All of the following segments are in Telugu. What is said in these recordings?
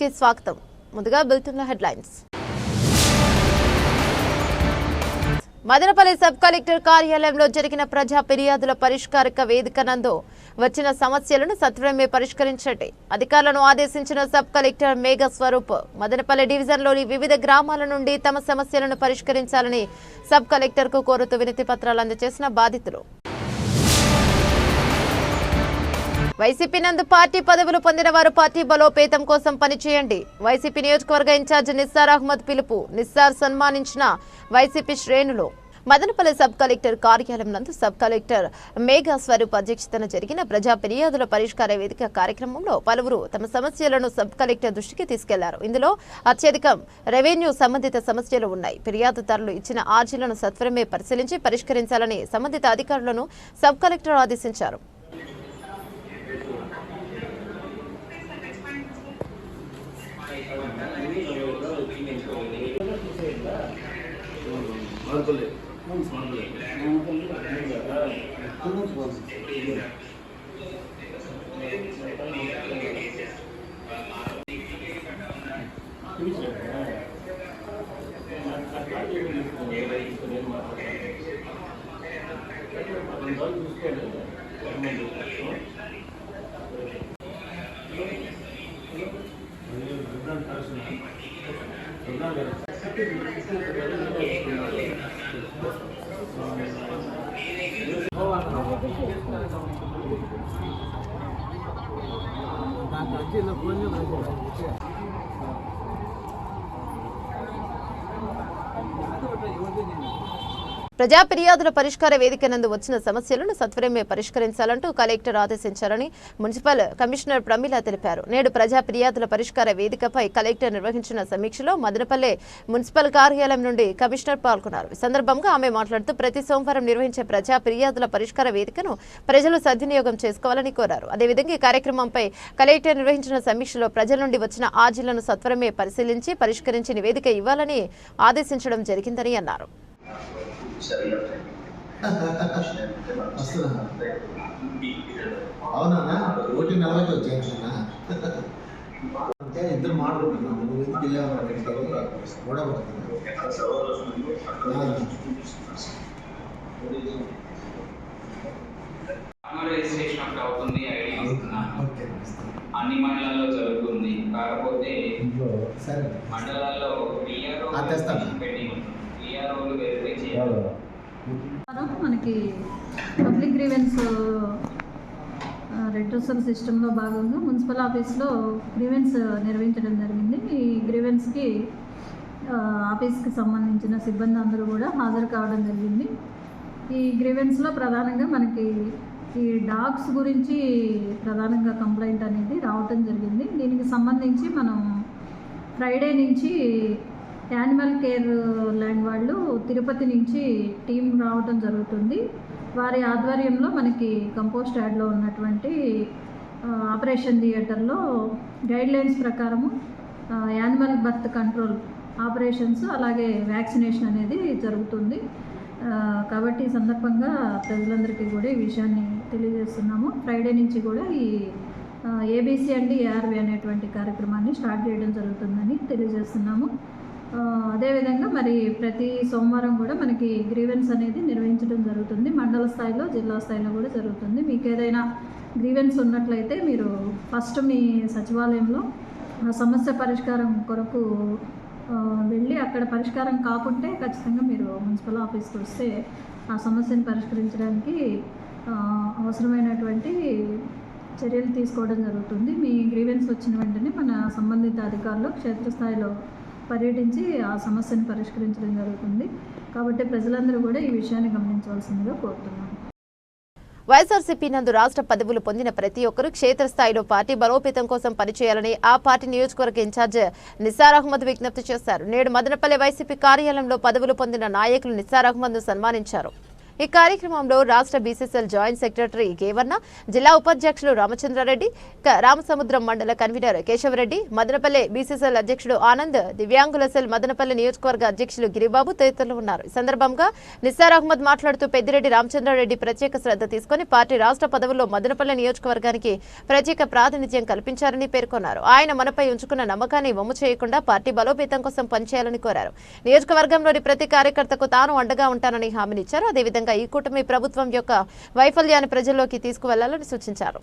న్యూస్కి స్వాగతం. ముందుగా bulletin headlines. Madanapalle sub collector కార్యాలయంలో జరిగిన ప్రజా ఫిర్యాదుల పరిష్కారక వేదిక నందు వచ్చిన సమస్యలను సత్వరమే పరిష్కరించండి. అధికారులను ఆదేశించిన సబ్ కలెక్టర్ మేఘ స్వరూప్ మదనపల్లి డివిజన్లోని వివిధ గ్రామాల నుండి తమ సమస్యలను పరిష్కరించాలని సబ్ కలెక్టర్కు కోరుతూ వినతి పత్రాలు అందజేసిన బాధితులు. వైసీపీ నందు పార్టీ పదవులు పొందిన వారు పార్టీ బలోపేతం కోసం పనిచేయండి. వైసీపీ నియోజకవర్గ ఇన్ఛార్జ్ నిస్సార్ అహ్మద్ పిలుపు నిస్సార్ సన్మానించిన వైసీపీ శ్రేణులు. మదనపల్లి సబ్ కలెక్టర్ కార్యాలయం నందు సబ్ కలెక్టర్ మేఘా స్వరూప్ అధ్యక్షతన జరిగిన ప్రజా ఫిర్యాదుల పరిష్కార వేదిక కార్యక్రమంలో పలువురు తమ సమస్యలను సబ్ కలెక్టర్ దృష్టికి తీసుకెళ్ళారు. ఇందులో అత్యధికం రెవెన్యూ సంబంధిత సమస్యలు ఉన్నాయి. ఫిర్యాదుదారులు ఇచ్చిన ఆర్జీలను సత్వరమే పరిశీలించి పరిష్కరించాలని సంబంధిత అధికారులను సబ్ కలెక్టర్ ఆదేశించారు. ఉందో చూసుకొని ప్రజా ఫిర్యాదుల పరిష్కార వేదిక నందు వచ్చిన సమస్యలను సత్వరమే పరిష్కరించాలంటూ కలెక్టర్ ఆదేశించారని మున్సిపల్ కమిషనర్ ప్రమీల తెలిపారు. నేడు ప్రజా ఫిర్యాదుల పరిష్కార వేదికపై కలెక్టర్ నిర్వహించిన సమీక్షలో మదనపల్లె మున్సిపల్ కార్యాలయం నుండి కమిషనర్ పాల్గొన్నారు. ఈ సందర్భంగా ఆమె మాట్లాడుతూ ప్రతి సోమవారం నిర్వహించే ప్రజా ఫిర్యాదుల పరిష్కార వేదికను ప్రజలు సద్వినియోగం చేసుకోవాలని కోరారు. అదేవిధంగా ఈ కార్యక్రమంపై కలెక్టర్ నిర్వహించిన సమీక్షలో ప్రజల నుండి వచ్చిన ఆర్జీలను సత్వరమే పరిశీలించి పరిష్కరించి నివేదిక ఇవ్వాలని ఆదేశించడం జరిగిందని అన్నారు. అవునా ఒకటి నలభైకి వచ్చేస్తున్నా అంటే ఇద్దరు మాట్లాడుతున్నాము నువ్వు ఎందుకు వెళ్ళావు రిజిస్ట్రేషన్ ఒకటి అవుతుంది ఐడి అన్ని మండలాల్లో జరుగుతుంది కాకపోతే మండలాల్లో తెస్తాను. పెండింగ్ ఉంటుంది చేయాలి ప్రకారం మనకి పబ్లిక్ గ్రీవెన్స్ రెడ్రసల్ సిస్టంలో భాగంగా మున్సిపల్ ఆఫీస్లో గ్రీవెన్స్ నిర్వహించడం జరిగింది. ఈ గ్రీవెన్స్కి ఆఫీస్కి సంబంధించిన సిబ్బంది అందరూ కూడా హాజరు కావడం జరిగింది. ఈ గ్రీవెన్స్లో ప్రధానంగా మనకి ఈ డాగ్స్ గురించి ప్రధానంగా కంప్లైంట్ అనేది రావటం జరిగింది. దీనికి సంబంధించి మనం ఫ్రైడే నుంచి యానిమల్ కేర్ ల్యాండ్ వాళ్ళు తిరుపతి నుంచి టీం రావటం జరుగుతుంది. వారి ఆధ్వర్యంలో మనకి కంపోస్ట్ యాడ్లో ఉన్నటువంటి ఆపరేషన్ థియేటర్లో గైడ్ లైన్స్ ప్రకారము యానిమల్ బర్త్ కంట్రోల్ ఆపరేషన్స్ అలాగే వ్యాక్సినేషన్ అనేది జరుగుతుంది. కాబట్టి ఈ సందర్భంగా ప్రజలందరికీ కూడా ఈ విషయాన్ని తెలియజేస్తున్నాము. ఫ్రైడే నుంచి కూడా ఈ ఏబీసీ అండ్ ఏఆర్వి అనేటువంటి కార్యక్రమాన్ని స్టార్ట్ చేయడం జరుగుతుందని తెలియజేస్తున్నాము. అదేవిధంగా మరి ప్రతి సోమవారం కూడా మనకి గ్రీవెన్స్ అనేది నిర్వహించడం జరుగుతుంది. మండల స్థాయిలో జిల్లా స్థాయిలో కూడా జరుగుతుంది. మీకు ఏదైనా గ్రీవెన్స్ ఉన్నట్లయితే మీరు ఫస్ట్ మీ సచివాలయంలో సమస్య పరిష్కారం కొరకు వెళ్ళి అక్కడ పరిష్కారం కాకుంటే ఖచ్చితంగా మీరు మున్సిపల్ ఆఫీస్కి వస్తే ఆ సమస్యను పరిష్కరించడానికి అవసరమైనటువంటి చర్యలు తీసుకోవడం జరుగుతుంది. మీ గ్రీవెన్స్ వచ్చిన వెంటనే మన సంబంధిత అధికారులు క్షేత్రస్థాయిలో పర్యటించి ఆ సమస్యను పరిష్కరించడం జరుగుతుంది. కాబట్టి ప్రజలందరూ కూడా ఈ విషయాన్ని గమనించవలసిందిగా కోరుతున్నాను. వైఎస్ఆర్సీపీ నందు రాష్ట్ర పదవులు పొందిన ప్రతి ఒక్కరూ క్షేత్రస్థాయిలో పార్టీ బలోపేతం కోసం పనిచేయాలని ఆ పార్టీ నియోజకవర్గ ఇన్ఛార్జ్ నిసార్ అహ్మద్ విజ్ఞప్తి చేశారు. నేడు మదనపల్లి వైసీపీ కార్యాలయంలో పదవులు పొందిన నాయకులు నిసార్ అహ్మద్ను సన్మానించారు. ఈ కార్యక్రమంలో రాష్ట్ర బీసీసీఎల్ జాయింట్ సెక్రటరీ గేవన్న జిల్లా ఉపాధ్యక్షులు రామచంద్రారెడ్డి రామసముద్రం మండల కన్వీనర్ కేశవరెడ్డి మదనపల్లె బీసీసీఎల్ అధ్యక్షుడు ఆనంద్ దివ్యాంగుల సెల్ మదనపల్లె నియోజకవర్గ అధ్యక్షులు గిరిబాబు తదితరులు ఉన్నారు. ఈ సందర్భంగా నిస్సార్ అహ్మద్ మాట్లాడుతూ పెద్దిరెడ్డి రామచంద్రారెడ్డి ప్రత్యేక శ్రద్ధ తీసుకుని పార్టీ రాష్ట్ర పదవుల్లో మదనపల్లె నియోజకవర్గానికి ప్రత్యేక ప్రాతినిధ్యం కల్పించారని పేర్కొన్నారు. ఆయన మనపై ఉంచుకున్న నమ్మకాన్ని వమ్ము చేయకుండా పార్టీ బలోపేతం కోసం పనిచేయాలని కోరారు. నియోజకవర్గంలోని ప్రతి కార్యకర్తకు తాను అండగా ఉంటానని హామీనిచ్చారు. అదేవిధంగా ఈ కూటమి ప్రభుత్వం యొక్క వైఫల్యాన్ని ప్రజల్లోకి తీసుకువెళ్ళాలని సూచించారు.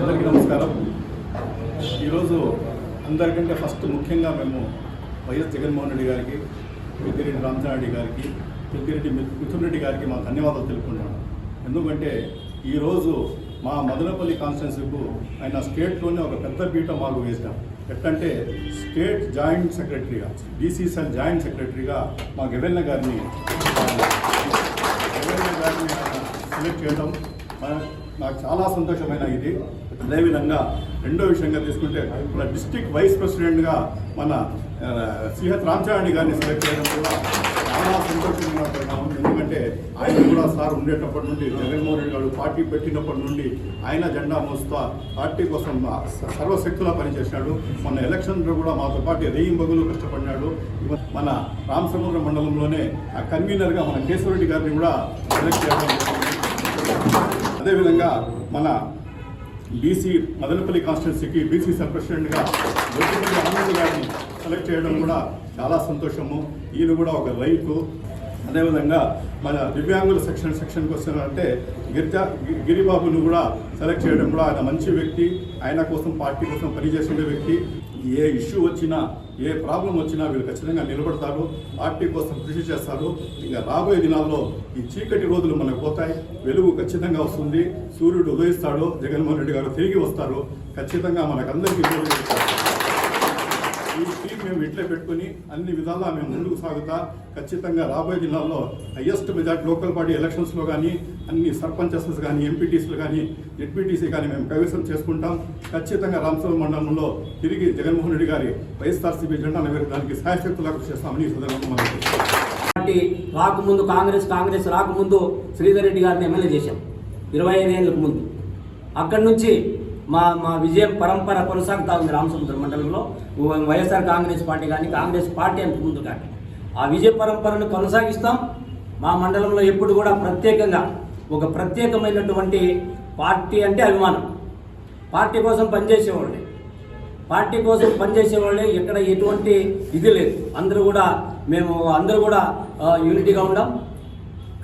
అందరికీ నమస్కారం. ఈరోజు అందరికంటే ఫస్ట్ ముఖ్యంగా మేము వైఎస్ జగన్మోహన్ రెడ్డి గారికి పెద్దిరెడ్డి రామచంద్రారెడ్డి గారికి పెద్దిరెడ్డి మిథున్ రెడ్డి గారికి మా ధన్యవాదాలు తెలుపుకున్నాను ఎందుకంటే ఈరోజు మా మదనపల్లి కాన్స్టిట్యున్సీకు ఆయన స్టేట్లోనే ఒక పెద్ద పీఠ మాకు వేసినాం ఎట్టంటే స్టేట్ జాయింట్ సెక్రటరీగా బీసీసీఎల్ జాయింట్ సెక్రటరీగా మా గెవెన్న గారిని గెవెన్న గారిని ఆయన సెలెక్ట్ చేయడం నాకు చాలా సంతోషమైన ఇది. అదేవిధంగా రెండో విషయంగా తీసుకుంటే మన డిస్ట్రిక్ట్ వైస్ ప్రెసిడెంట్గా మన ఆ, శ్రీహత్ రామచరణి గారిని సెలెక్ట్ చేయడం కూడా చాలా సంతోషంగా పరిణామం ఎందుకంటే ఆయన కూడా సార్ ఉండేటప్పటి నుండి జగన్మోహన్ రెడ్డి గారు పార్టీ పెట్టినప్పటి నుండి ఆయన జెండా మోస్తా పార్టీ కోసం సర్వశక్తులా పనిచేశాడు. మన ఎలక్షన్లో కూడా మాతో పాటు రెయ్యి బగులు కష్టపడినాడు మన రామసముద్ర మండలంలోనే ఆ కన్వీనర్గా మన కేశవరెడ్డి గారిని కూడా సెలెక్ట్ చేయడం అదేవిధంగా మన బీసీ మదనపల్లి కాన్స్టిట్యున్సీకి బీసీ సబ్ ప్రెసిడెంట్గా గొడ్డిపల్లి ఆనంద్ గారిని సెలెక్ట్ చేయడం కూడా చాలా సంతోషము. ఈయన కూడా ఒక రైతు. అదేవిధంగా మన దివ్యాంగుల సెక్షన్ సెక్షన్కి వస్తున్నారంటే గిరిజా గిరిబాబును కూడా సెలెక్ట్ చేయడం కూడా ఆయన మంచి వ్యక్తి. ఆయన కోసం పార్టీ కోసం పనిచేసే వ్యక్తి. ఏ ఇష్యూ వచ్చినా ఏ ప్రాబ్లం వచ్చినా వీళ్ళు ఖచ్చితంగా నిలబడతారు పార్టీ కోసం కృషి చేస్తారు. ఇంకా రాబోయే దినాల్లో ఈ చీకటి రోజులు మనకు పోతాయి. వెలుగు ఖచ్చితంగా వస్తుంది. సూర్యుడు ఉదయిస్తాడు జగన్మోహన్ రెడ్డి గారు తిరిగి వస్తారు. ఖచ్చితంగా మనకందరికీ టీం పెట్టుకుని అన్ని విధాలా మేము ముందుకు సాగుతా. ఖచ్చితంగా రాబోయే దినాల్లో హయ్యెస్ట్ మెజార్టీ లోకల్ పార్టీ ఎలక్షన్స్లో కానీ అన్ని సర్పంచెస్ కానీ ఎంపీటీసీలు కానీ జెడ్పీటీసీ కానీ మేము కైవసం చేసుకుంటాం. ఖచ్చితంగా రామసభ మండలంలో తిరిగి జగన్మోహన్ రెడ్డి గారి వైఎస్ఆర్సీపీ జెండా నెరవేర్చడానికి సాయశక్తులా కృషి చేస్తామని ఈ సందర్భంగా పార్టీ రాకముందు కాంగ్రెస్ కాంగ్రెస్ రాకముందు శ్రీధర్ రెడ్డి గారిని ఎమ్మెల్యే చేశాం. ఇరవై ఐదేళ్ళకు ముందు. అక్కడి నుంచి మా మా విజయం పరంపర కొనసాగుతా ఉంది రామసముద్రం మండలంలో. వైఎస్ఆర్ కాంగ్రెస్ పార్టీ కానీ కాంగ్రెస్ పార్టీ అంత ముందు కానీ. ఆ విజయ పరంపరను కొనసాగిస్తాం. మా మండలంలో ఎప్పుడు కూడా ప్రత్యేకంగా ఒక ప్రత్యేకమైనటువంటి పార్టీ అంటే అభిమానం. పార్టీ కోసం పనిచేసేవాళ్ళే. పార్టీ కోసం పనిచేసేవాళ్ళే ఎక్కడ ఎటువంటి ఇది లేదు. అందరూ కూడా మేము అందరూ కూడా యూనిటీగా ఉండాం.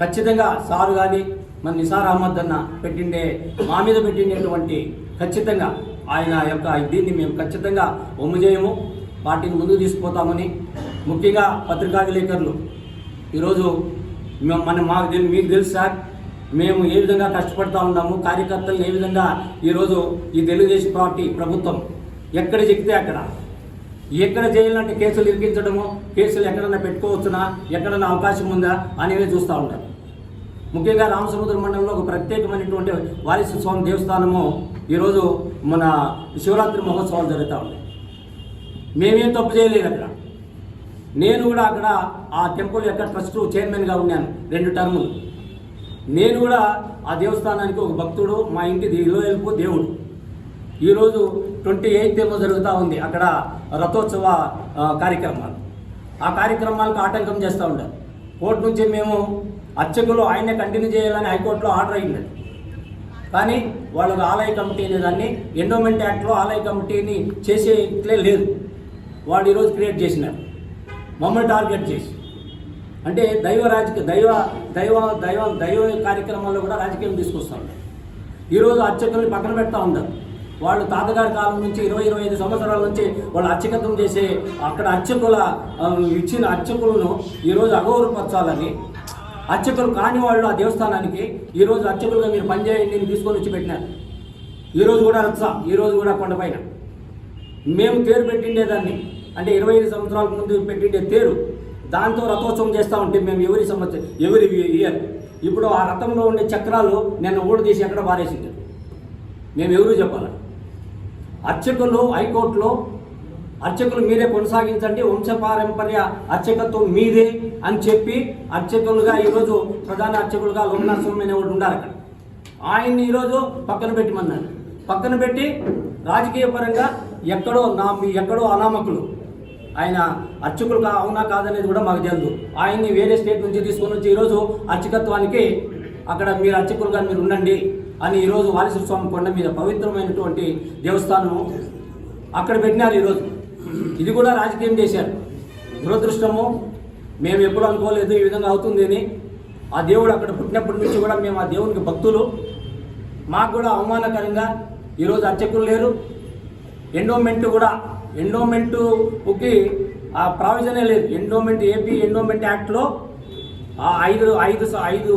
ఖచ్చితంగా సారు కానీ మన నిసార్ అహ్మద్ అన్న పెట్టిండే మా మీద పెట్టిండేటువంటి ఖచ్చితంగా ఆయన యొక్క దీన్ని మేము ఖచ్చితంగా ఒమ్ము చేయము. పార్టీని ముందుకు తీసుకుపోతామని ముఖ్యంగా పత్రికా విలేకరులు ఈరోజు మేము మన మాకు తెలు మీకు తెలుసు సార్ మేము ఏ విధంగా కష్టపడతా ఉన్నాము కార్యకర్తలను ఏ విధంగా ఈరోజు ఈ తెలుగుదేశం పార్టీ ప్రభుత్వం ఎక్కడ చెక్కితే అక్కడ? ఎక్కడ చేయాలంటే కేసులు ఇరికించడము కేసులు ఎక్కడన్నా పెట్టుకోవచ్చునా ఎక్కడన్నా అవకాశం ఉందా అనేవి చూస్తూ ఉంటారు. ముఖ్యంగా రామసముద్ర మండలంలో ఒక ప్రత్యేకమైనటువంటి వారిసు స్వామి దేవస్థానము ఈరోజు మన శివరాత్రి మహోత్సవాలు జరుగుతూ ఉన్నాయి. మేమేం తప్పు చేయలేదు అక్కడ. నేను కూడా అక్కడ ఆ టెంపుల్ యొక్క ట్రస్ట్ చైర్మన్గా ఉన్నాను రెండు టర్ములు. నేను కూడా ఆ దేవస్థానానికి ఒక భక్తుడు మా ఇంటి ఇల్లు దేవుడు. ఈరోజు ట్వంటీ ఎయిత్ ఏమో జరుగుతూ ఉంది అక్కడ రథోత్సవ కార్యక్రమాలు. ఆ కార్యక్రమాలకు ఆటంకం చేస్తూ ఉంటారు కోర్టు నుంచి మేము అర్చకులు ఆయనే కంటిన్యూ చేయాలని హైకోర్టులో ఆర్డర్ అయింది. కానీ వాళ్ళకు ఆలయ కమిటీ అనే దాన్ని ఎండోమెంట్ యాక్ట్లో ఆలయ కమిటీని చేసేట్లే లేదు. వాళ్ళు ఈరోజు క్రియేట్ చేసినారు. మమ్మల్ని టార్గెట్ చేసి. అంటే దైవ రాజకీయ దైవ దైవ దైవ దైవ కార్యక్రమాల్లో కూడా రాజకీయం తీసుకొస్తా ఉంటారు ఈరోజు అర్చకుల్ని పక్కన పెడతా ఉంటారు వాళ్ళు తాతగారి కాలం నుంచి ఇరవై ఇరవై ఐదు సంవత్సరాల నుంచి వాళ్ళు అర్చకత్వం చేసే అక్కడ అర్చకుల ఇచ్చిన అర్చకులను ఈరోజు అగౌరవపరచాలని అర్చకులు కాని వాళ్ళు ఆ దేవస్థానానికి ఈరోజు అర్చకులుగా మీరు పనిచేయండి అని తీసుకొని వచ్చి పెట్టినారు. ఈరోజు కూడా రత్స ఈరోజు కూడా కొండపైన. మేము తేరు పెట్టిండేదాన్ని అంటే ఇరవై ఐదు సంవత్సరాల ముందు పెట్టిండే తేరు దాంతో రథోత్సవం చేస్తూ ఉంటే మేము ఎవరి సంవత్సరం ఎవరి ఇయర్ ఇప్పుడు ఆ రథంలో ఉండే చక్రాలు నిన్న ఓడి తీసి ఎక్కడ పారేసింది? మేము ఎవరు చెప్పాలి? అర్చకులు హైకోర్టులో అర్చకులు మీరే కొనసాగించండి. వంశపారంపర్య అర్చకత్వం మీదే అని చెప్పి అర్చకులుగా ఈరోజు ప్రధాన అర్చకులుగా లోకనాథ స్వామి అనే ఒకటి ఉన్నారు అక్కడ. ఆయన్ని ఈరోజు పక్కన పెట్టమన్నారు. పక్కన పెట్టి రాజకీయ పరంగా ఎక్కడో నా మీ ఎక్కడో అనామకులు. ఆయన అర్చకులు కా అవునా కాదనేది కూడా మాకు తెలుసు ఆయన్ని వేరే స్టేట్ నుంచి తీసుకొని వచ్చి ఈరోజు అర్చకత్వానికి అక్కడ మీరు అర్చకులుగా మీరు ఉండండి అని ఈరోజు వాలేశ్వర స్వామి కొండ మీద పవిత్రమైనటువంటి దేవస్థానం అక్కడ పెట్టినారు ఈరోజు. ఇది కూడా రాజకీయం చేశారు. దురదృష్టము మేము ఎప్పుడు అనుకోలేదు ఈ విధంగా అవుతుంది అని. ఆ దేవుడు అక్కడ పుట్టినప్పటి నుంచి కూడా మేము ఆ దేవునికి భక్తులు. మాకు కూడా అవమానకరంగా ఈరోజు అర్చకులు లేరు. ఎండోమెంట్ కూడా ఎండోమెంటుకి ఆ ప్రావిజనే లేదు. ఎండోమెంట్ ఏపీ ఎండోమెంట్ యాక్ట్లో ఆ ఐదు ఐదు ఐదు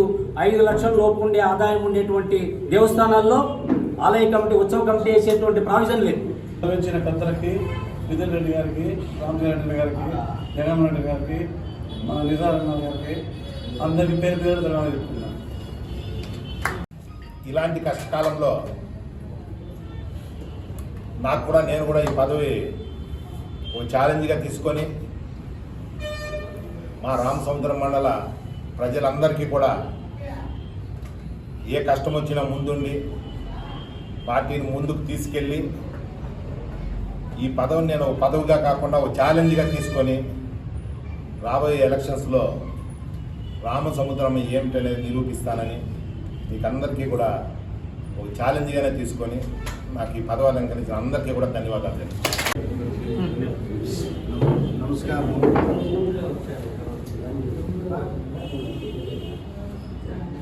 ఐదు లక్షల లోపు ఉండే ఆదాయం ఉండేటువంటి దేవస్థానాల్లో ఆలయ కమిటీ ఉత్సవ కమిటీ వేసేటువంటి ప్రావిజన్ లేదు. పత్రకి మిథున్ రెడ్డి గారికి రామచంద్ర గారికి జగన్మోహన్ రెడ్డి గారికి మన నిజారన్న గారికి అందరికీ పేరు పేరు ధన్యవాదాలు చెప్తున్నాను. ఇలాంటి కష్టకాలంలో నాకు కూడా నేను కూడా ఈ పదవి ఓ ఛాలెంజ్గా తీసుకొని మా రామసముద్రం మండల ప్రజలందరికీ కూడా ఏ కష్టం వచ్చినా ముందుండి పార్టీని ముందుకు తీసుకెళ్ళి ఈ పదవిని నేను ఒక పదవిగా కాకుండా ఒక ఛాలెంజ్గా తీసుకొని రాబోయే ఎలక్షన్స్లో రామసముద్రం ఏమిటనేది నిరూపిస్తానని మీకు అందరికీ కూడా ఒక ఛాలెంజ్గానే తీసుకొని నాకు ఈ పదవి అలంకరించిన అందరికీ కూడా ధన్యవాదాలు తెలియజేస్తాను నమస్కారం.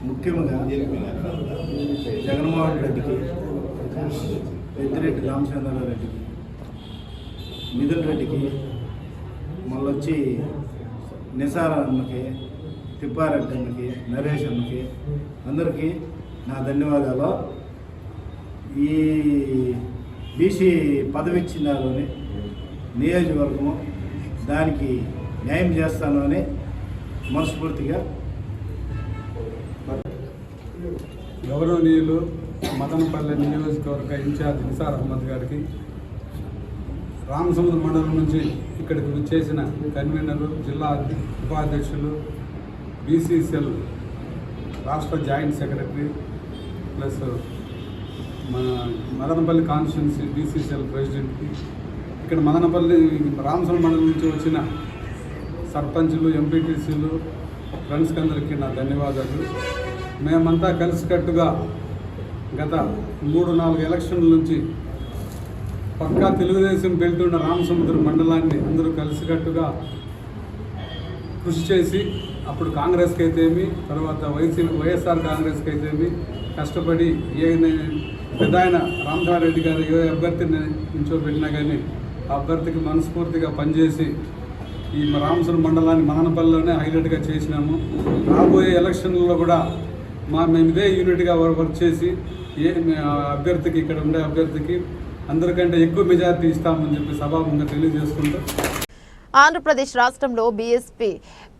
ముఖ్యంగా జగన్మోహన్ రెడ్డికి పెద్దిరెడ్డి రామచంద్రారెడ్డికి మిథున్ రెడ్డికి మళ్ళొచ్చి నిసార్ అన్నకి తిప్పారెడ్డి అన్నకి నరేష్ అన్నకి అందరికీ నా ధన్యవాదాలు. ఈ బీసీ పదవి ఇచ్చినారు అని నియోజకవర్గము దానికి న్యాయం చేస్తాను అని మనస్ఫూర్తిగా గౌరవనీయులు మదనపల్లె నియోజకవర్గ ఇన్ఛార్జ్ నిసార్ అహ్మద్ గారికి రామసముద్ర మండలం నుంచి ఇక్కడికి విచ్చేసిన కన్వీనర్లు జిల్లా ఉపాధ్యక్షులు బీసీసీఎల్ రాష్ట్ర జాయింట్ సెక్రటరీ ప్లస్ మన మదనపల్లి కాన్స్టిట్యున్సీ బీసీసీఎల్ ప్రెసిడెంట్కి ఇక్కడ మదనపల్లి రామసముద్ర మండలం నుంచి వచ్చిన సర్పంచ్లు ఎంపీటీసీలు ఫ్రెండ్స్కి అందరికీ నా ధన్యవాదాలు. మేమంతా కలిసికట్టుగా గత మూడు నాలుగు ఎలక్షన్ల నుంచి పక్కా తెలుగుదేశం వెళ్తున్న రామసముద్రం మండలాన్ని అందరూ కలిసికట్టుగా కృషి చేసి అప్పుడు కాంగ్రెస్కి అయితేమి తర్వాత వైసీ వైఎస్ఆర్ కాంగ్రెస్కి అయితేమి కష్టపడి ఏ పెద్ద ఆయన రామధారెడ్డి గారు ఏ అభ్యర్థిని నించోబెట్టినా కానీ ఆ అభ్యర్థికి మనస్ఫూర్తిగా పనిచేసి ఈ రామసురం మండలాన్ని మదనపల్లిలోనే హైలైట్గా చేసినాము. రాబోయే ఎలక్షన్లలో కూడా మా మేము ఇదే యూనిట్గా వర్క్ చేసి ఏ ఆ అభ్యర్థికి ఇక్కడ ఉండే అభ్యర్థికి అందరికంటే ఎక్కువ మెజార్టీ ఇస్తామని చెప్పి సభాముఖంగా తెలియజేసుకుంటూ ఆంధ్రప్రదేశ్ రాష్ట్రంలో బీఎస్పీ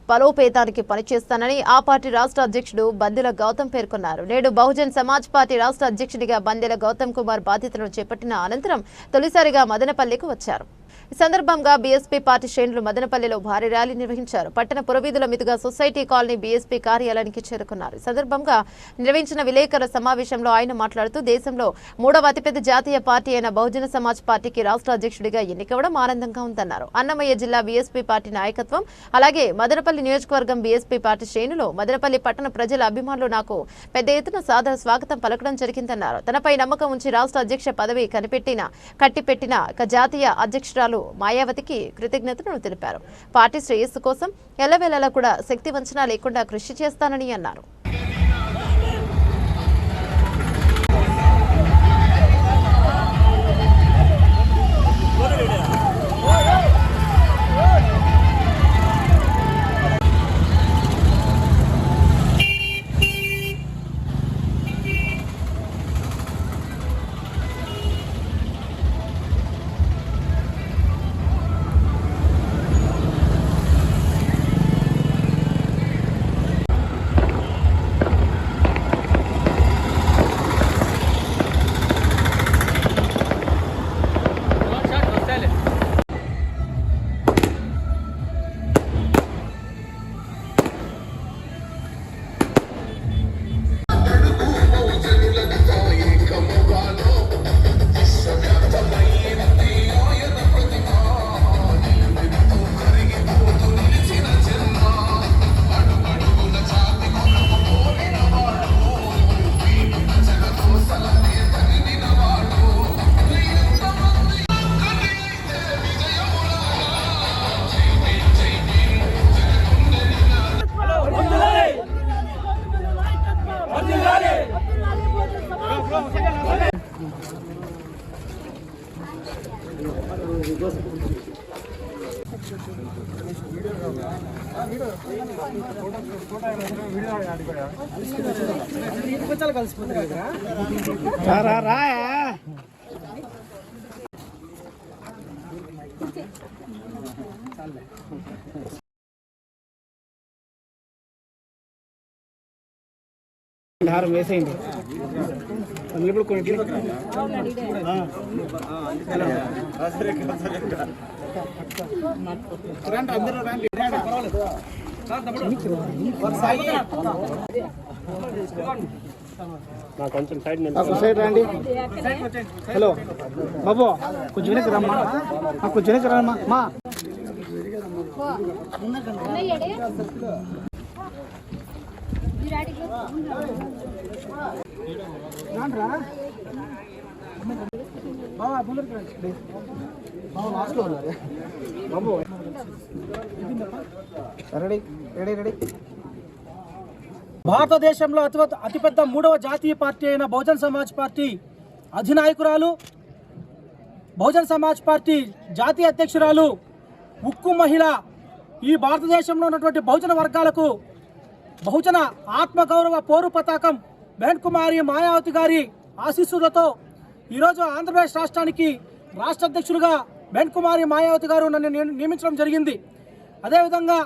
బలోపేతానికి పనిచేస్తానని ఆ పార్టీ రాష్ట్ర అధ్యక్షుడు బందెల గౌతమ్ పేర్కొన్నారు. నేడు బహుజన్ సమాజ్ పార్టీ రాష్ట్ర అధ్యక్షుడిగా బందెల గౌతమ్ కుమార్ బాధ్యతలను చేపట్టిన అనంతరం తొలిసారిగా మదనపల్లికి వచ్చారు. ఈ సందర్భంగా బీఎస్పీ పార్టీ శ్రేణులు మదనపల్లిలో భారీ ర్యాలీ నిర్వహించారు. పట్టణ పురవీధుల మీదుగా సొసైటీ కాలనీ బీఎస్పీ కార్యాలయానికి చేరుకున్నారు. ఈ సందర్భంగా నిర్వహించిన విలేకరుల సమావేశంలో ఆయన మాట్లాడుతూ దేశంలో మూడవ అతిపెద్ద జాతీయ పార్టీ అయిన బహుజన సమాజ్ పార్టీకి రాష్ట్ర అధ్యక్షుడిగా ఎన్నికవడం ఆనందంగా ఉందన్నారు. అన్నమయ్య జిల్లా బీఎస్పీ పార్టీ నాయకత్వం అలాగే మదనపల్లి నియోజకవర్గం బీఎస్పీ పార్టీ శ్రేణులు మదనపల్లి పట్టణ ప్రజల అభిమానులు నాకు పెద్ద ఎత్తున సాదర స్వాగతం పలకడం జరిగిందన్నారు. తనపై నమ్మకం ఉంచి రాష్ట్ర అధ్యక్ష పదవి కనిపెట్టిన కట్టిపెట్టిన ఒక జాతీయ అధ్యక్షురాలు మాయావతికి కృతజ్ఞతలు తెలిపారు. పార్టీ శ్రేయస్సు కోసం ఎల్లవేళలా కూడా శక్తి వంచన లేకుండా కృషి చేస్తానని అన్నారు. హారం వేసేయండి అందులో ఇప్పుడు కొన్ని అందరూ రండి రండి, పర్వాలేదు. కొంచెం సైడ్ రండి. హలో బాబు కొంచెం వెనక్కి రమ్మా. కొంచెం వెనక్కి రమ్మా. మా. రాండ్రా. Ready ready ready. భారతదేశంలో అతి అతిపెద్ద మూడవ జాతీయ పార్టీ అయిన బహుజన్ సమాజ్ పార్టీ అధినాయకురాలు బహుజన్ సమాజ్ పార్టీ జాతీయ అధ్యక్షురాలు ఉక్కు మహిళ ఈ భారతదేశంలో ఉన్నటువంటి బహుజన వర్గాలకు బహుజన ఆత్మగౌరవ పోరు పతాకం బెహన్ కుమారి మాయావతి గారి ఆశీస్సులతో ఈరోజు ఆంధ్రప్రదేశ్ రాష్ట్రానికి రాష్ట్ర అధ్యక్షులుగా బెహన్ కుమారి మాయావతి గారు నన్ను నియమించడం జరిగింది. అదేవిధంగా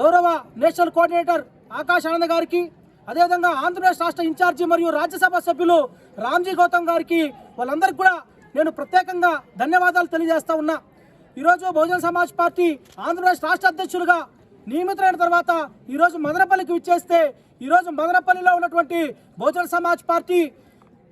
గౌరవ నేషనల్ కోఆర్డినేటర్ ఆకాష్ ఆనంద్ గారికి అదేవిధంగా ఆంధ్రప్రదేశ్ రాష్ట్ర ఇన్ఛార్జి మరియు రాజ్యసభ సభ్యులు రామ్జీ గౌతమ్ గారికి వాళ్ళందరికీ కూడా నేను ప్రత్యేకంగా ధన్యవాదాలు తెలియజేస్తా ఉన్నా. ఈరోజు బహుజన సమాజ్ పార్టీ ఆంధ్రప్రదేశ్ రాష్ట్ర అధ్యక్షులుగా నియమితులైన తర్వాత ఈరోజు మదనపల్లికి విచ్చేస్తే ఈరోజు మదనపల్లిలో ఉన్నటువంటి బహుజన సమాజ్ పార్టీ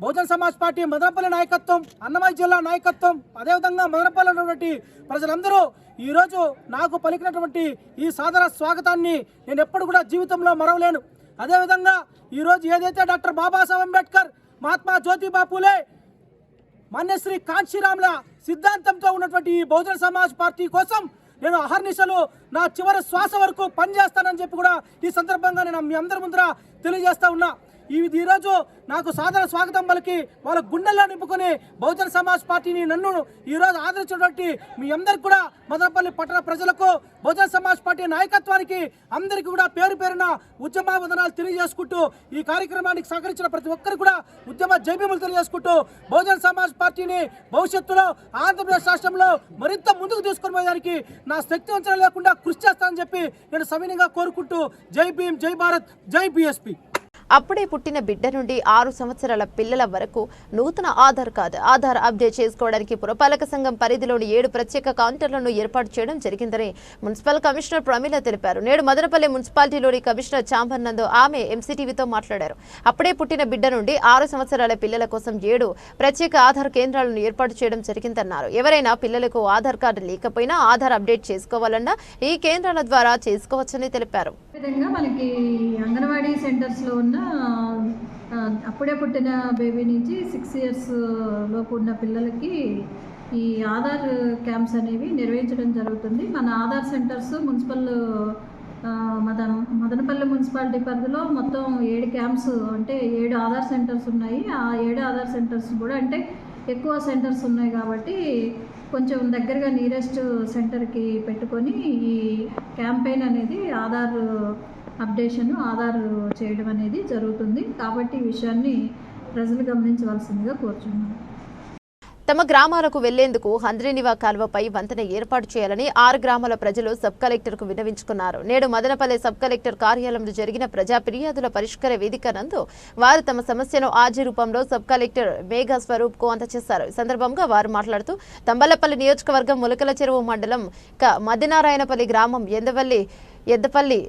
బహుజన సమాజ్ పార్టీ మదనపల్లి నాయకత్వం అన్నమయ్య జిల్లా నాయకత్వం అదేవిధంగా మదనపల్లి ఉన్నటువంటి ప్రజలందరూ ఈరోజు నాకు పలికినటువంటి ఈ సాదర స్వాగతాన్ని నేను ఎప్పుడు కూడా జీవితంలో మరవలేను. అదేవిధంగా ఈరోజు ఏదైతే డాక్టర్ బాబాసాహెబ్ అంబేద్కర్ మహాత్మా జ్యోతిబా పూలే మాన్యశ్రీ కాంశీరామ్ల సిద్ధాంతంతో ఉన్నటువంటి ఈ బహుజన సమాజ్ పార్టీ కోసం నేను అహర్నిశలు నా చివరి శ్వాస వరకు పనిచేస్తానని చెప్పి కూడా ఈ సందర్భంగా నేను మీ అందరి ముందర తెలియజేస్తా ఉన్నా. ఈ ఈరోజు నాకు సాదర స్వాగతం పలికి వాళ్ళ గుండెల్లో నింపుకొని బహుజన సమాజ్ పార్టీని నన్ను ఈరోజు ఆదరించినటువంటి మీ అందరికి కూడా మదనపల్లి పట్టణ ప్రజలకు బహుజన సమాజ్ పార్టీ నాయకత్వానికి అందరికీ కూడా పేరు పేరున ఉద్యమ వదనాలు తెలియజేసుకుంటూ ఈ కార్యక్రమానికి సహకరించిన ప్రతి ఒక్కరు కూడా ఉద్యమ జైబీములు తెలియజేసుకుంటూ బహుజన సమాజ్ పార్టీని భవిష్యత్తులో ఆంధ్రప్రదేశ్ రాష్ట్రంలో మరింత ముందుకు తీసుకుని పోయేదానికి నా శక్తి వంచన లేకుండా కృషి చేస్తానని చెప్పి నేను సవినీయంగా కోరుకుంటూ జై భీమ్ జై భారత్ జై బీఎస్పీ. అప్పుడే పుట్టిన బిడ్డ నుండి ఆరు సంవత్సరాల పిల్లల వరకు నూతన ఆధార్ కార్డు ఆధార్ అప్డేట్ చేసుకోవడానికి పురపాలక సంఘం పరిధిలోని ఏడు ప్రత్యేక కౌంటర్లను ఏర్పాటు చేయడం జరిగిందని మున్సిపల్ కమిషనర్ ప్రమీల తెలిపారు. నేడు మదనపల్లి మున్సిపాలిటీలోని కమిషనర్ చాంబర్ నందు ఆమె ఎంసీటీవీతో మాట్లాడారు. అప్పుడే పుట్టిన బిడ్డ నుండి ఆరు సంవత్సరాల పిల్లల కోసం ఏడు ప్రత్యేక ఆధార్ కేంద్రాలను ఏర్పాటు చేయడం జరిగిందన్నారు. ఎవరైనా పిల్లలకు ఆధార్ కార్డు లేకపోయినా ఆధార్ అప్డేట్ చేసుకోవాలన్నా ఈ కేంద్రాల ద్వారా చేసుకోవచ్చని తెలిపారు. విధంగా మనకి అంగన్వాడీ సెంటర్స్లో ఉన్న కాకుండా అప్పుడే పుట్టిన బేబీ నుంచి సిక్స్ ఇయర్స్ లోపు ఉన్న పిల్లలకి ఈ ఆధార్ క్యాంప్స్ అనేవి నిర్వహించడం జరుగుతుంది. మన ఆధార్ సెంటర్స్ మున్సిపల్ మదన మదనపల్లి మున్సిపాలిటీ పరిధిలో మొత్తం ఏడు క్యాంప్స్ అంటే ఏడు ఆధార్ సెంటర్స్ ఉన్నాయి. ఆ ఏడు ఆధార్ సెంటర్స్ కూడా అంటే ఎక్కువ సెంటర్స్ ఉన్నాయి కాబట్టి కొంచెం దగ్గరగా నియరెస్ట్ సెంటర్కి పెట్టుకొని ఈ క్యాంపెయిన్ అనేది ఆధార్ అప్డేషన్ ఆధార్ చేయడం అనేది జరుగుతుంది. కాబట్టి ఈ విషయాన్ని ప్రజలు గమనించవలసిందిగా కోరుచున్నాను. తమ గ్రామాలకు వెళ్ళేందుకు హంద్రీనివా కాల్వపై వంతెన ఏర్పాటు చేయాలని ఆరు గ్రామాల ప్రజలు సబ్ కలెక్టర్కు విన్నవించుకున్నారు. నేడు మదనపల్లి సబ్ కలెక్టర్ కార్యాలయంలో జరిగిన ప్రజా ఫిర్యాదుల పరిష్కార వేదిక నందు వారు తమ సమస్యను ఆర్జీ రూపంలో సబ్ కలెక్టర్ మేఘా స్వరూప్కు అందజేశారు ఈ సందర్భంగా వారు మాట్లాడుతూ తంబలపల్లి నియోజకవర్గం ములకల చెరువు మండలం క మదినారాయణపల్లి గ్రామం ఎందవల్లి ఎద్దపల్లి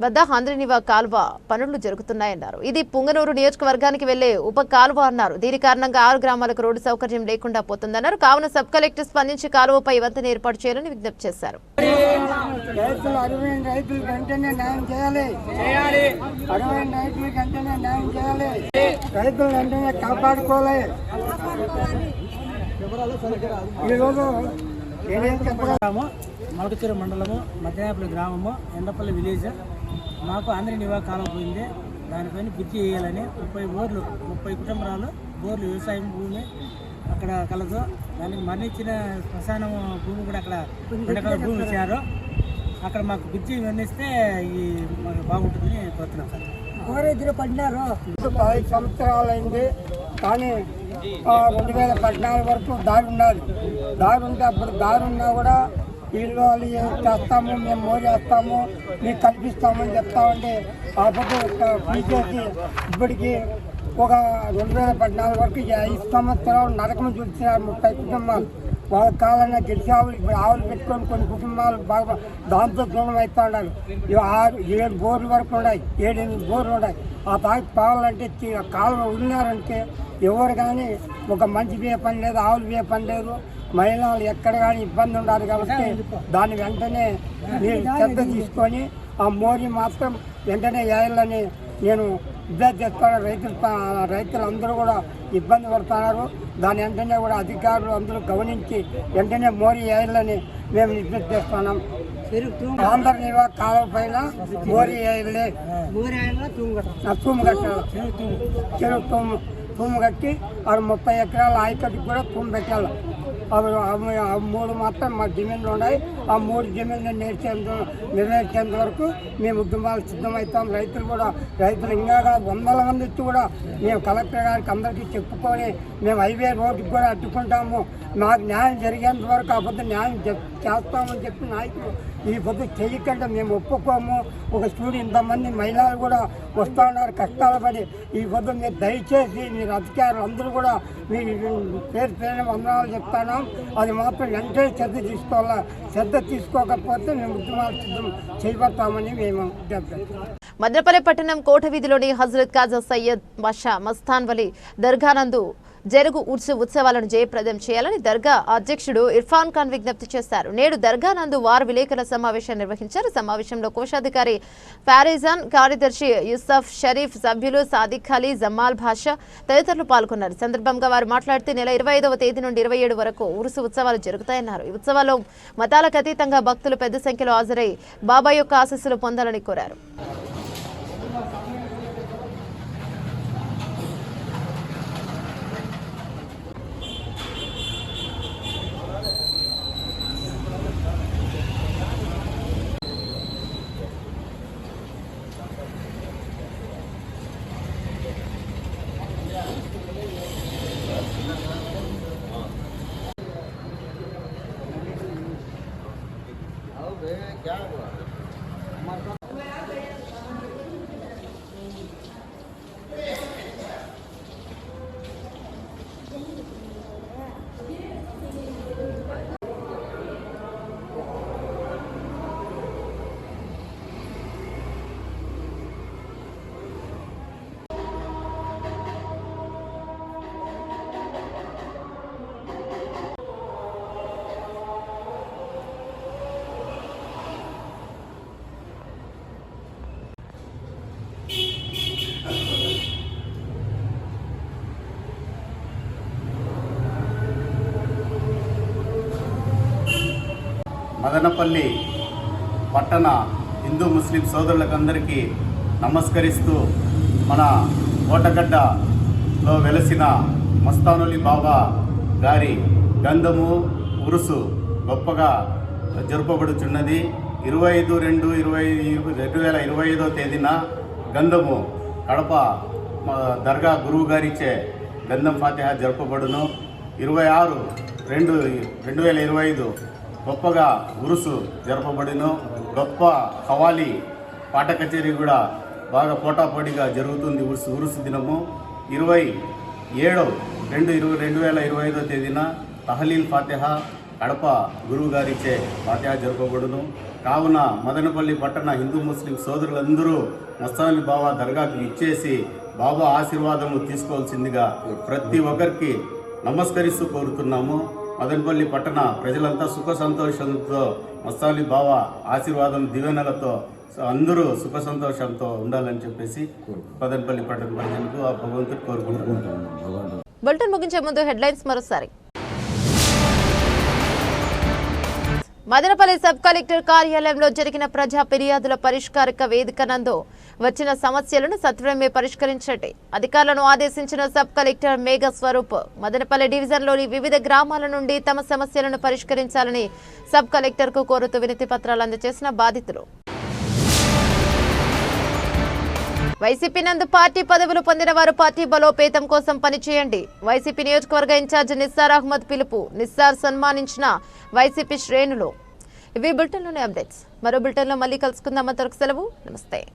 వద్ద హంద్రినివా కాలువ పనులు జరుగుతున్నాయన్నారు. ఇది పుంగనూరు నియోజకవర్గానికి వెళ్ళే ఉప కాలువ అన్నారు. దీని కారణంగా ఆరు గ్రామాలకు రోడ్డు సౌకర్యం లేకుండా పోతుందన్నారు. కావున సబ్ కలెక్టర్ స్పందించి కాలువపై వంతెన ఏర్పాటు చేయాలని విజ్ఞప్తి చేశారు. మొలకచెరు మండలము మధ్యనాపల్లి గ్రామము ఎండపల్లి విలేజ్ మాకు అందరి నివా కాలం పోయింది. దానిపైన పిచ్చి చేయాలని ముప్పై బోర్లు ముప్పై కుటుంబాలు బోర్లు వ్యవసాయం భూమి అక్కడ కలదు. దానికి మరణించిన శ్మశానం భూమి కూడా అక్కడ రెండు భూమి ఇచ్చారు. అక్కడ మాకు పిచ్చి వర్ణిస్తే ఈ మాకు బాగుంటుందని కోరుతున్నాం. సార్ ఎవరైతే పడినారో. పది సంవత్సరాలైంది కానీ రెండు వేల పద్నాలుగు వరకు దారి ఉన్నది. దారి ఉంటే అప్పుడు దారి ఉన్నా కూడా వీళ్ళు వాళ్ళు ఏం చేస్తాము మేము మోరేస్తాము మీకు కల్పిస్తామని చెప్తా ఉండి ఆ పొద్దు పీకేసి ఇప్పటికి ఒక రెండు వేల పద్నాలుగు వరకు ఈ ఐదు సంవత్సరాలు నరకం చూసిన ముప్పై కుటుంబాలు. వాళ్ళ కాలంలో గెలిచి ఆవులు ఇప్పుడు ఆవులు పెట్టుకొని కొన్ని కుటుంబాలు బాగా దాంతో దూరం అవుతూ ఉన్నారు. ఆరు ఏడు బోర్లు వరకు ఉన్నాయి ఏడు ఎనిమిది బోర్లు ఉన్నాయి. ఆ తాగి పావాలంటే కాలంలో కాలువ ఉన్నారంటే ఎవరు కానీ ఒక మంచి బియ్య పని లేదు ఆవులు బియ్య పని లేదు. మహిళలు ఎక్కడ కానీ ఇబ్బంది ఉండాలి కాబట్టి దాన్ని వెంటనే మీరు శ్రద్ధ తీసుకొని ఆ మోరి మాత్రం వెంటనే వేయాలని నేను చేస్తాను రైతులు ప- రైతులందరూ కూడా ఇబ్బంది పడుతున్నారు. దాని వెంటనే కూడా అధికారులు అందరూ గమనించి వెంటనే మోరీ వేయాలని మేము విజ్ఞప్తి చేస్తున్నాం. ఆంధ్ర నివా కాలువ పైన మోరీ వేయాలి తూము కట్టాలి. చెరువు కట్టి ఆరు ముప్పై ఎకరాల ఆయకట్టుకు కూడా తూము పెట్టాలి. మూడు మాత్రం మా జమీన్లు ఉన్నాయి. ఆ మూడు జమీన్లు నేర్చేంత నిర్ణయించేంత వరకు మేము ఉద్యమాలు సిద్ధమవుతాం. రైతులు కూడా రైతులు ఇంకా వందల మంది కూడా మేము కలెక్టర్ గారికి అందరికీ చెప్పుకొని మేము హైవే రోడ్డుకి కూడా అడ్డుకుంటాము. మాకు న్యాయం జరిగేంత వరకు ఆ న్యాయం చెప్- చేస్తామని చెప్పి నాయకులు ఈ పొద్దు చేయకుండా మేము ఒప్పుకోము. ఒక స్టూడెంట్ ఇంతమంది మహిళలు కూడా వస్తూ ఉన్నారు కష్టాలు పడి. ఈ పొద్దు మీరు దయచేసి మీరు అధికారులు అందరూ కూడా మీ పేరు పేరు వందనాలు చెప్తాను. అది మాత్రం వెంటనే శ్రద్ధ తీసుకోవాలా? శ్రద్ధ తీసుకోకపోతే మేము ఉద్యమాలు సిద్ధం చేయబడతామని మేము మద్రపల్లి పట్టణం కోట వీధిలోని హజరత్ కాజా సయ్యద్ బాషా మస్తాన్ వలి దర్గానందు జరుగు ఉత్సవ ఉత్సవాలను జయప్రదం చేయాలని దర్గా అధ్యక్షుడు ఇర్ఫాన్ ఖాన్ విజ్ఞప్తి చేశారు. నేడు దర్గా నందు వారు విలేకరుల సమావేశం నిర్వహించారు. సమావేశంలో కోశాధికారి ఫారిజాన్ కార్యదర్శి యూసఫ్ షరీఫ్ సభ్యులు సాదిక్ అలీ జమాల్ భాషా తదితరులు పాల్గొన్నారు. సందర్భంగా వారు మాట్లాడుతూ నెల ఇరవై ఐదవ తేదీ నుండి ఇరవై ఏడు వరకు ఉరుసు ఉత్సవాలు జరుగుతాయన్నారు. ఈ ఉత్సవాల్లో మతాలకు అతీతంగా భక్తులు పెద్ద సంఖ్యలో హాజరై బాబా యొక్క ఆశస్సులు పొందాలని కోరారు. água. మదనపల్లి పట్టణ హిందూ ముస్లిం సోదరులకందరికీ నమస్కరిస్తూ మన కోటగడ్డలో వెలసిన మస్తానులి బాబా గారి గంధము ఉరుసు గొప్పగా జరుపబడుచున్నది. ఇరవై ఐదు రెండు ఇరవై రెండు వేల ఇరవై ఐదో తేదీన గంధము కడప దర్గా గురువు గారిచే గంధం ఫాతిహ జరపబడును. ఇరవై ఆరు రెండు రెండు వేల ఇరవై ఐదు గొప్పగా ఉరుసు జరపబడిను గొప్ప కవాలి పాట కచేరీ కూడా బాగా పోటాపోటీగా జరుగుతుంది ఉరుసు ఉరుసు దినము. ఇరవై ఏడు రెండు ఇరవై రెండు వేల ఇరవై ఐదో తేదీన తహలీల్ ఫాతిహ కడప గురువు గారిచే ఫాతిహ జరపబడును. కావున మదనపల్లి పట్టణ హిందూ ముస్లిం సోదరులందరూ మస్తాని బాబా దర్గాకు ఇచ్చేసి బాబా ఆశీర్వాదము తీసుకోవాల్సిందిగా ప్రతి ఒక్కరికి నమస్కరిస్తూ కోరుతున్నాము. మదనపల్లి పట్టణ ప్రజలంతా సుఖ సంతోషంతో మస్తాలి బాబా ఆశీర్వాదం దివెనలతో అందరూ సుఖ సంతోషంతో ఉండాలని చెప్పేసి మదనపల్లి పట్టణ ప్రజలకు ఆ భగవంతుడు కోరుకుంటున్నాను బులెటిన్ ముగించే ముందు హెడ్లైన్స్ మరోసారి. మదనపల్లి సబ్ కలెక్టర్ కార్యాలయంలో జరిగిన ప్రజా ఫిర్యాదుల పరిష్కారక వేదిక నందు వచ్చిన సమస్యలను సత్వరమే పరిష్కరించండి. అధికారులను ఆదేశించిన సబ్ కలెక్టర్ మేఘ స్వరూప్ మదనపల్లి డివిజన్లోని వివిధ గ్రామాల నుండి తమ సమస్యలను పరిష్కరించాలని సబ్ కలెక్టర్కు కోరుతూ వినతి పత్రాలు అందజేసిన బాధితులు. వైసీపీ నందు పార్టీ పదవులు పొందిన వారు పార్టీ బలోపేతం కోసం పనిచేయండి. వైసీపీ నియోజకవర్గ ఇన్ఛార్జ్ నిస్సార్ అహ్మద్ పిలుపు నిస్సార్ సన్మానించిన వైసీపీ శ్రేణులు. ఇవి బులెటిన్లోని అప్డేట్స్. మరో బులెటిన్లో మళ్ళీ కలుసుకుందాం. అంతవరకు సెలవు. నమస్తే.